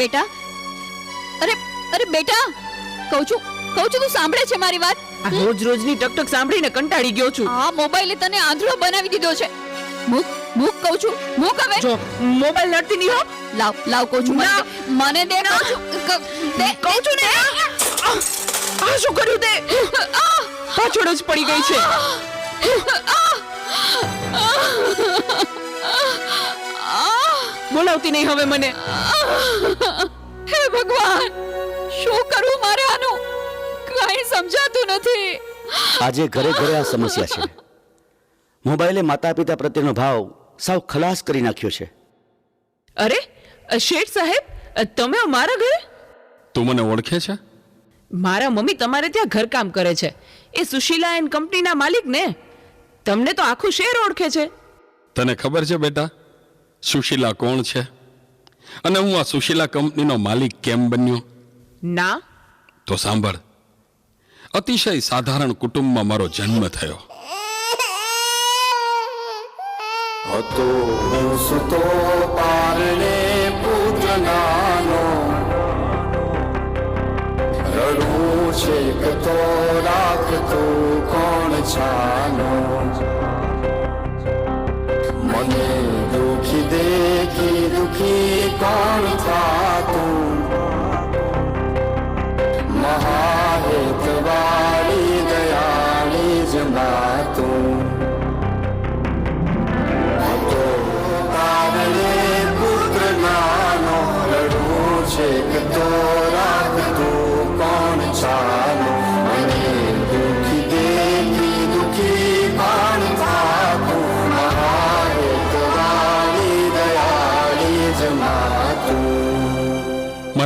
બેટા? અરે અરે બેટા! કહું છું કહું છું તું સાંભળે છે મારી વાત? આ રોજ રોજની ટકટક સાંભળીને કંટાળી ગયો છું. આ મોબાઈલે તને આંધળો બનાવી દીધો છે. મૂક મૂક કહું છું. મૂક હવે. જો મોબાઈલ નડતી નહીં હો. લાવ લાવ કહું છું. મને. દે. કહું છું. દે કહું છું ને. આ શું કર્યું તે? પાછળ જ પડી ગઈ છે. બોલાવતી નહીં હવે મને. હે ભગવાન શું કરું મારે આનું? કાંઈ સમજાતું નથી. આજે ઘરે ઘરે આ સમસ્યા છે. મોબાઈલે માતા પિતા પ્રત્યેનો ભાવ સાવ ખલાસ કરી નાખ્યો છે. અરે શેઠ સાહેબ તમે મારા ઘરે? તું મને ઓળખે છે? મારા મમ્મી તમારે ત્યાં ઘરકામ કરે છે. એ સુશીલા એન્ડ કંપનીના માલિક ને તમને તો આખું શેર ઓળખે છે. તને ખબર છે બેટા? સુશીલા કોણ છે? અને હું આ સુશીલા કંપનીનો માલિક કેમ બન્યો? ના. તો સાંભળ. અતિશય સાધારણ કુટુંબમાં મારો જન્મ થયો. હતો હું સુતો પારણે પુત્ર રડું છે કતો રાખતો કોણ છાનો?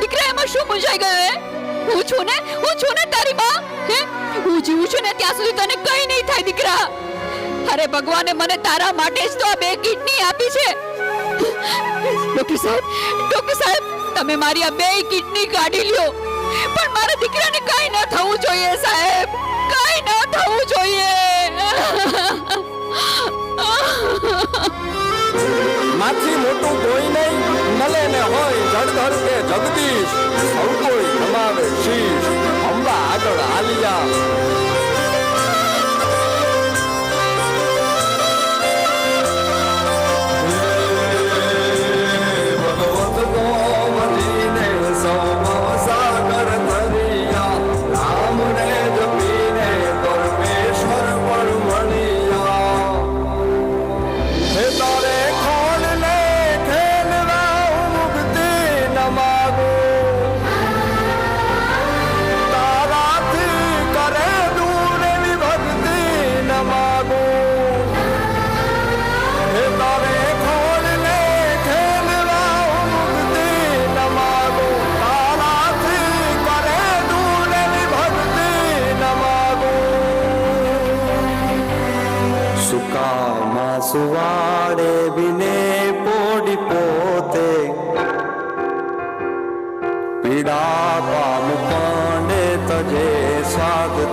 દીકરા, એમાં શું મૂંઝાઈ ગયો, હે? હું છું ને, હું છું ને તારી માં, હે? હું જીવું છું ને ત્યાં સુધી તને કઈ નહીં થાય, દીકરા. અરે ભગવાને, મને તારા માટે જ તો આ બે કિડની આપી છે. ડોક્ટર સાહેબ ડોક્ટર સાહેબ, તમે મારી આ બે કિડની કાઢી લ્યો. પણ મારા દીકરાને કઈ ન થવું જોઈએ, સાહેબ. માથી મોટું કોઈ નહીં, નલે ને હોય જળધર કે જગદીશ. સૌ કોઈ નમાવે શીશ. અંબા આગળ આલિયા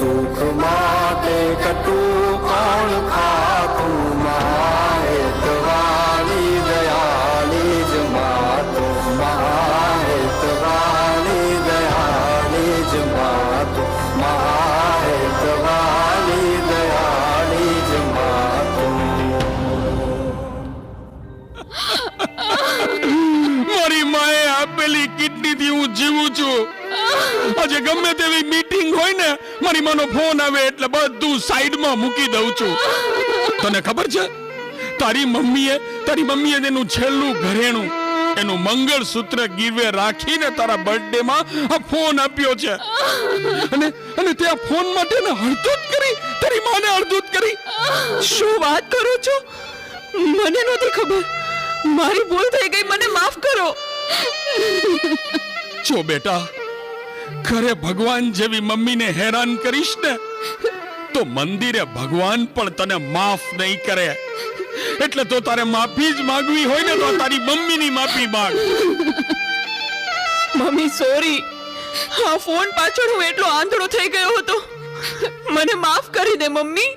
મને સુખ માટે માનો ફોન આવે એટલે બધું સાઈડમાં મૂકી દઉં છું. તને ખબર છે? તારી મમ્મીએ તારી મમ્મીએ તેનું છેલ્લું ઘરેણું, એનું મંગળસૂત્ર ગીરવે રાખીને તારા બર્થડે માં આ ફોન આપ્યો છે. અને અને તે આ ફોન માટે ને હળદૂત કરી, તારી માને હળદૂત કરી. શું વાત કરો છો? મને નહોતી ખબર. મારી ભૂલ થઈ ગઈ, મને માફ કરો. જો બેટા ઘરે ભગવાન જેવી મમ્મીને હેરાન કરીશ ને તો મંદિરે ભગવાન પણ તને માફ નહીં કરે. એટલે તો તારે માફી જ માંગવી હોય ને તો તારી મમ્મીની માફી માંગ. Mummy sorry. આ ફોન પાછળ હું એટલો આંધળો થઈ ગયો હતો. મને માફ કરી દે મમ્મી.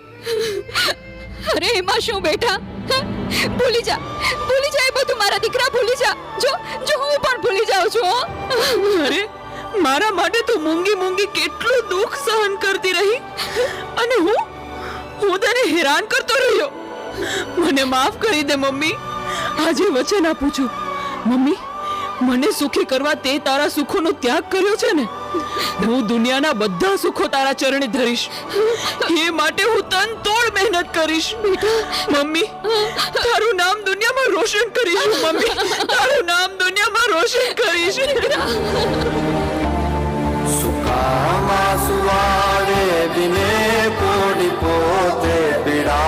અરે એમાં શું બેટા? ભૂલી જા. ભૂલી જા એ બધું મારા દીકરા ભૂલી જા. જો જો હું પણ ભૂલી જાઉં છું અરે મારા માટે તો મૂંગી મૂંગી કેટલું દુઃખ સહન કરતી રહી? અને હું? હું તને હેરાન કરતો રહ્યો? મને માફ કરી દે, મમ્મી. આજે વચન આપું છું. મમ્મી, મને સુખી કરવા તે તારા સુખોનો ત્યાગ કર્યો છે ને? હું દુનિયાના બધા સુખો તારા ચરણે ધરીશ. એ માટે હું તન તોડ મહેનત કરીશ. મમ્મી, તારું નામ દુનિયામાં રોશન કરીશ, મમ્મી. તારું નામ દુનિયામાં રોશન કરીશ. మాసువాడే దినే కూడిపోతే పిడా.